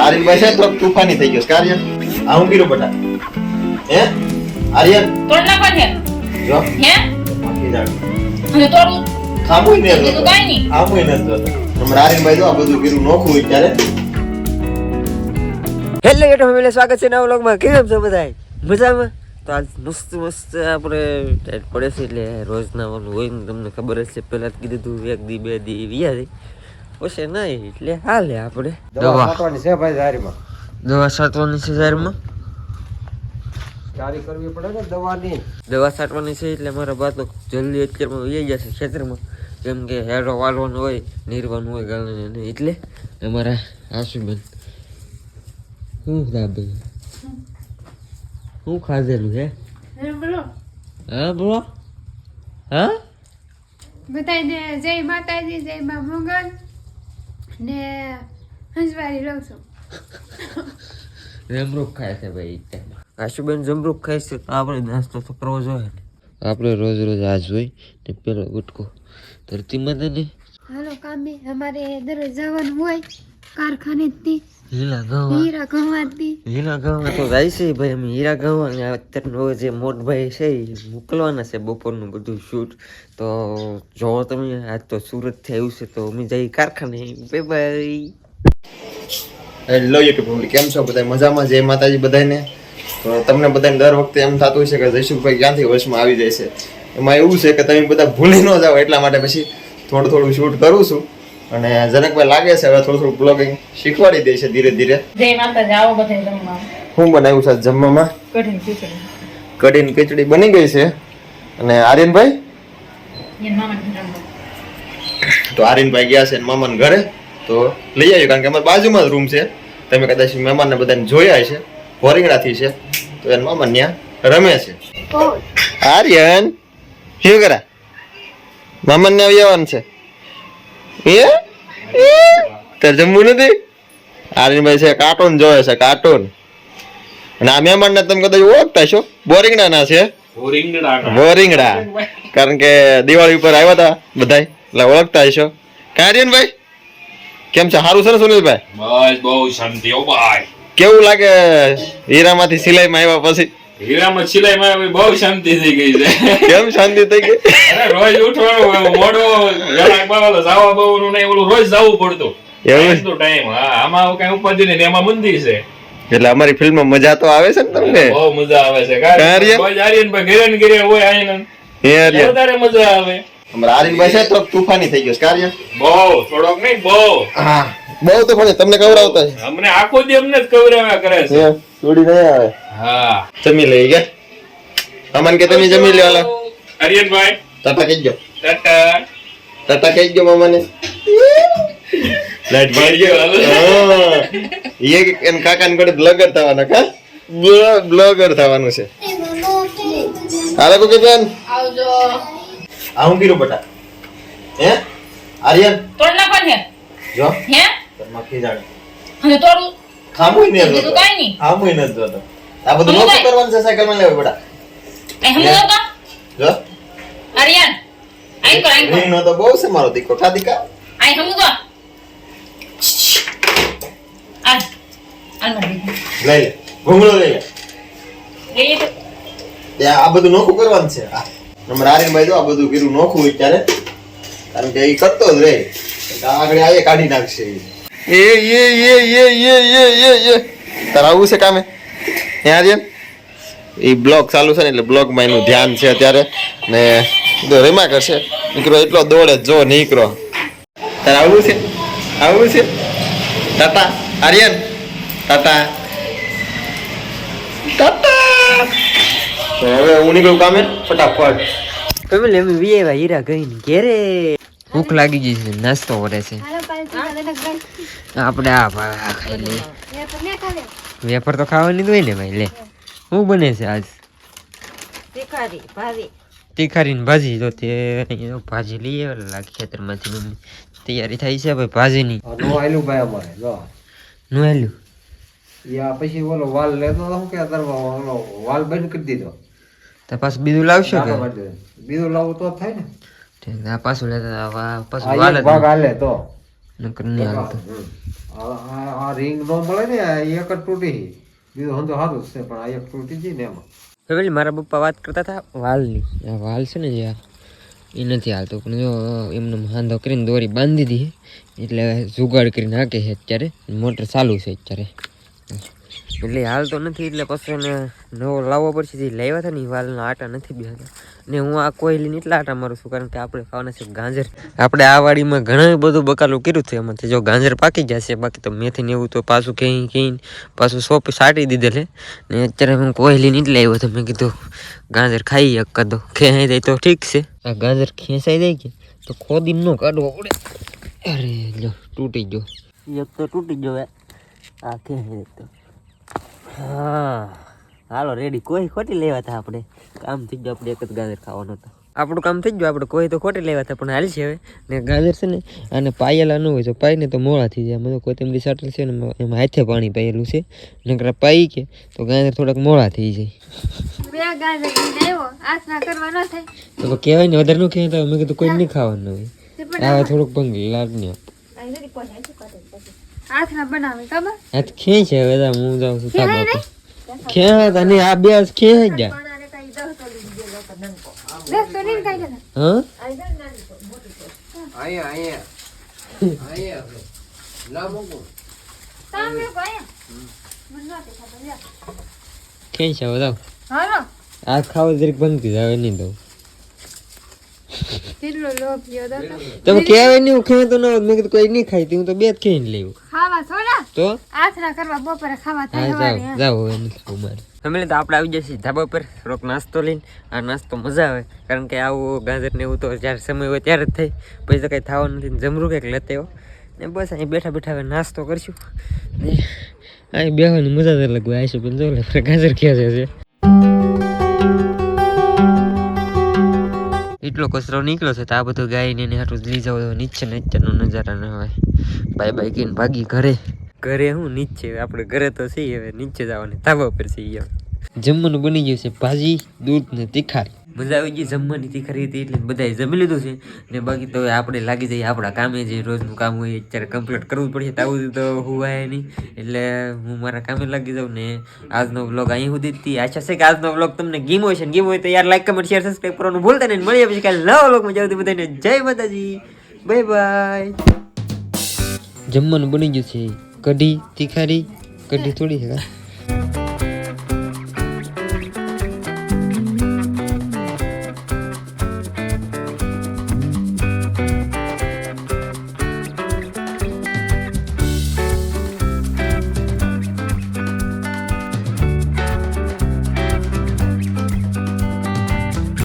આર્યનભાઈ છે થોડોક તુફાની થઈ ગયો છે. કાર્ય આ હું કીધું બટા? હે? આર્યન? તોડ નાખવા છે જો. હે. અને તોડું. ખામુય ને તો કાઈ નહીં. ખામુય ને જોતો. અમારા આર્યનભાઈ જો આ બધું કીધું નોખું હોય હેલો યુટ્યુબ ફેમિલી સ્વાગત છે નવા વ્લોગમાં કેમ છો બધા મજામાં? તો આજ મસ્ત મસ્ત આપણે ટાઈટ પડે છે એટલે રોજ ઓલું હોય ને તમને ખબર જ છે. પહેલા જ કીધું હતું એક દી બે દી વ્યા પછી નહીં એટલે હાલે આપણે. દવા છાંટવાની છે ભાઈ ઝારીમાં દવા છાંટવાની છે ઝારીમાં જારી કરવી પડે ને દવાની. દવા છાંટવાની છે એટલે મારા બા તો જલ્દી અત્યારમાં વહી જશે ખેતરમાં. કેમ કે હેડો વાળવાનું હોય નીરવાનું હોય ગાળાને એટલે અમારા આશુબેન શું દાબે શું ખાધેલું હે? હા બોલો. હા? બધાને જય માતાજી જય મા મંગલ. ને હંસવારી રહું છું. જમરૂખ ખાય છે ભાઈ આશુબેન જમરૂખ ખાય છે તો આપણે નાસ્તો તો કરવો જોઈએ આપણે રોજ રોજ આ જોઈ ને પેલો ગુટકો. ધરતી માતાને હાલો કામે અમારે દરરોજ જવાનું હોય કારખાનેથી. હીરા ગવાતી હીરા ગામમાં તો જાય છે ભાઈ અમે હીરા ગામ અને અત્યારનો જે મોટભાઈ છે એ મોકલવાના છે બપોરનું બધું શૂટ તો જો તમે આજ તો સુરતથી આવ્યું છે તો અમે જઈ કારખાને. Bye bye hello YouTube family કેમ છો બધા મજામાં? જય માતાજી બધાને તો તમને બધાને દર વખતે એમ થતું હોય છે કે જયસુખભાઈ ક્યાંથી વર્ષમાં આવી જાય છે? એમાં એવું છે કે તમે બધા ભૂલી ન જાઓ એટલા માટે પછી થોડું થોડું શૂટ કરું છું. અને જનકભાઈ લાગે છે હવે થોડું થોડું બ્લોગિંગ શીખવાડી દે છે ધીરે ધીરે. જય માતાજી આવો બધા જમવા. શું બનાવ્યું છે જમવામાં. કઢીન ખીચડી. કઢી ને ખીચડી બની ગઈ છે. અને આર્યનભાઈ? તો આર્યનભાઈ ગયા છે એના મામાના ઘરે. તો લઈ આવ્યો કારણ કે અમારા બાજુમાં જ રૂમ છે. તમે કદાચ મહેમાનને બધાને જોયા છે વરિંગડાથી છે. તો એના મામા ત્યાં રમે છે. આર્યન શું કરા? મામાને આવી જવાનું છે. એ એ? તારે જમવું નથી? આર્યનભાઈ છે કાર્ટૂન જોવે છે કાર્ટૂન. અને આ મહેમાનને તમે કદાચ ઓળખતા છો બોરિંગડાના છે. બોરિંગડા. કારણ કે દિવાળી ઉપર આવ્યા હતા બધાય. એટલે ઓળખતા હશો. કાર્યનભાઈ કેમ છે? સારું છે ને સુનિલભાઈ? બસ બહુ શાંતિ ઓ ભાઈ કેવું લાગે હીરામાંથી સિલાઈમાં આવ્યા પછી? હીરામાં સિલાઈમાં બહુ શાંતિ થઈ ગઈ છે. કેમ શાંતિ થઈ ગઈ? રોજ ઉઠવાનું મોડો વેલા બાવાલો જાવા બાવાનું નહીં ઓલું રોજ જવું પડતું. એવું? ટાઈમ હા આમાં કઈ ઉપાધિ નહીં એમાં મંદી છે. એટલે અમારી ફિલ્મમાં મજા તો આવે છે ને તમને? બહુ મજા આવે છે. રોજ આર્યનભાઈ ઘરે ને ઘરે હોય આયન હે આર્યન? વધારે મજા આવે. અમારા આર્યનભાઈ છે તો તુફાની થઈ ગયો કાર્ય બહુ થોડોક નહીં બહુ. હા. બહુ તો પણ તમને કવરાવતા છે? અમને આખો દી અમને જ કવરાવ્યા કરે છે. જોડી નહીં આવે હા. જમી લઈ ગયા અમન કે તમે જમી લો હાલો. આર્યનભાઈ ટાટા કહેજો. ટાટા ટાટા કહેજો મામાને. લાઈટ મારી ગયો. હા. એ એન કાકાને ઘરે બ્લોગર થવાના કા? બ્લોગર થવાનું છે. હાલો કુકી બેન. આવજો. આવું હું કીધું બટા? હે? આર્યન? તોડ નાખો ને. જો. હે? ઘરમાં ખીજાણી અને તોડું. આ બધું નોકર કરવાનું છે સાયકલમાં લેવું તો મારો દીકો. આ લઈ લે. આ બધું નોખું કરવાનું છે. નંબર આર્યનભાઈ જો આ બધું કર્યું નોખું અત્યારે કારણ કે એ કરતો જ રહે આગળ આવી કાઢી નાખશે. એ એ એ એ એ એ એ એ તારે આવું છે કામે ત્યાં આર્યન એ બ્લોગ ચાલુ છે ને એટલે બ્લોગમાં એનું ધ્યાન છે અત્યારે ને રેમા કરશે નીકળો એટલો દોડે જો નીકળો તારે આવવું છે આવું છે ટાટા આર્યન ટાટા ટાટા હવે હું નીકળું કામે ફટાફટ ફેમિલી અમે ભાઈ હીરા ગઈ ને ઘેરે ભૂખ લાગી ગઈ છે નાસ્તો કરે છે. આપણે આ ખાઈ લઈએ. એ તો ને ખાલે વેફર તો ખાવાની હોય ને ભાઈ લે. શું બને છે આજ? તીખારી ને ભાજી તો તે ભાજી લઈએ ખેતર ખેતરમાંથી મમ્મી. તૈયારી થાય છે ભાઈ ભાજીની. નો આયલું ભાઈ અમારે જો. નું હેલ્યું યા પછી ઓલો વાલ લેતો તો કે તારો ઓલો વાલ બંધ કરી દીધો. તો પાછું બીજું લાવશો કે? બીજું લાવવું તો થાય ને. આ પાછું લેતા પાછું જ ભાગ. હાલે તો નકર નહીં હાલતું. આ રિંગ નો મળે ને એક જ તૂટી બીજું હંધો સારું છે પણ આ એક તૂટી ગઈ ને એમાં ફેમિલી મારા પપ્પા વાત કરતા હતા વાલની આ વાલ છે ને જે આ, એ નથી હાલતો પણ જો એમને હાંધો કરીને દોરી બાંધી દીધી એટલે જુગાડ કરીને હાકે છે અત્યારે મોટર ચાલુ છે અત્યારે એટલે હાલ તો નથી, એટલે પછી એને નવો લાવવો પડશે. જે લાવ્યા હતા ને એ વાલના આટા નથી બેહતા ને હું આ કોયલીને એટલા આટા મારું છું, કારણ કે આપણે ખાવાના છે ગાજર. આપણે આ વાડીમાં ઘણું બધું બકાલું કર્યું છે એમાંથી. જો ગાજર પાકી જશે, બાકી તો મેથી ને એવું તો પાછું ક્યાંય ક્યાંય પાછું સોપ સાટી દીધેલ ને અત્યારે હું કોયલીને એટલે આવ્યો તો મેં કીધું, ગાજર ખાઈ એક કદો. ખેંચાઈ જાય તો ઠીક છે. આ ગાજર ખેંચાઈ જાય કે, તો ખોદી ન કાઢવો અરે જો તૂટી ગયો. એક તો તૂટી ગયો. આ ખેંચાઈ જાય તો. હા. હાલો રેડી કોઈ ખોટી લેવા હતા આપણે? કામ થઈ ગયું આપણે એક જ ગાજર ખાવાનો હતો. આપણું કામ થઈ ગયું આપણે કોઈ તો ખોટી લેવા હતા પણ હાલ છે હવે. ને ગાજર છે ને અને પાયેલા ન હોય તો પાઈને તો મોળા થઈ જાય. મને કોઈ કોથમીરી સાટલ છે ને એમાં- હાથે પાણી પાયેલું છે. નકર પાઈ કે તો ગાજર થોડાક મોળા થઈ જાય. તો કહેવાય ને વધારે નું કહેવાય તો અમે કીધું કોઈ નહીં ખાવાનું હોય આ થોડુંક ભંગ લાગ ને આસના બનાવે ખબર? હાથ ખેંચે હવે જા હું જાઉં છું તાબા ખેંચતા નહીં? આ બે તો છે. ના? મૂકું. તમે ભંગતી નહીં તો તો. હું ખેતો ન હોત મેં કીધું કોઈ નહીં ખાઈ હું તો બે જ ખેંચ લેવું ખાવા થોડા તો? આસના કરવા બપોરે ખાવા થાય જાઓ સવારે હવે નથી ખાવું મારે. ફેમિલી તો આપણે આવી જશે ધાબા પર થોડોક નાસ્તો લઈને. આ નાસ્તો મજા આવે. કારણ કે આવું ગાજર ને એવું તો જ્યારે સમય હોય ત્યારે જ થાય. પછી તો કંઈ થવાનું નથી. જમરું જમરૂ કંઈક લેતે ને બસ અહીં બેઠા બેઠા હવે નાસ્તો કરશું. અહીં બેહવાની મજા જ અલગ હોય. આવીશું પણ જો ગાજર ક્યાં છે? એટલો કચરો નીકળ્યો છે તો આ બધું ગાયને એને હાટું લઈ જાવ નીચે, નીચેનો નજારા ન હોય. બાય બાય કહીને ભાગી ઘરે. ઘરે હું નીચે, આપણે ઘરે તો છીએ હવે, નીચે જવાની, ધાબા પર છીએ જમવાનું બની ગયું છે ભાજી દૂધ ને તીખારી. મજા આવી ગઈ જમવાની તીખારી હતી એટલે બધાએ જમી લીધું છે. ને બાકી તો આપણે લાગી જઈએ આપણા કામે જે રોજનું કામ હોય અત્યારે કમ્પ્લીટ કરવું પડશે. તો આવું તો હોવાય નહીં. એટલે હું મારા કામે લાગી જાઉં ને આજનો બ્લોગ અહીં સુધી હતી. આશા છે કે આજનો બ્લોગ તમને ગીમો છે ને ગીમો હોય તો યાર લાઈક કમેન્ટ શેર સબસ્ક્રાઈબ કરવાનું ભૂલતા નહીં. મળીએ પછી કાલે નવા બ્લોગમાં જાવ બધાને. જય માતાજી. બાય બાય જમવાનું બની ગયું છે. કઢી, તીખારી, કઢી થોડી છે?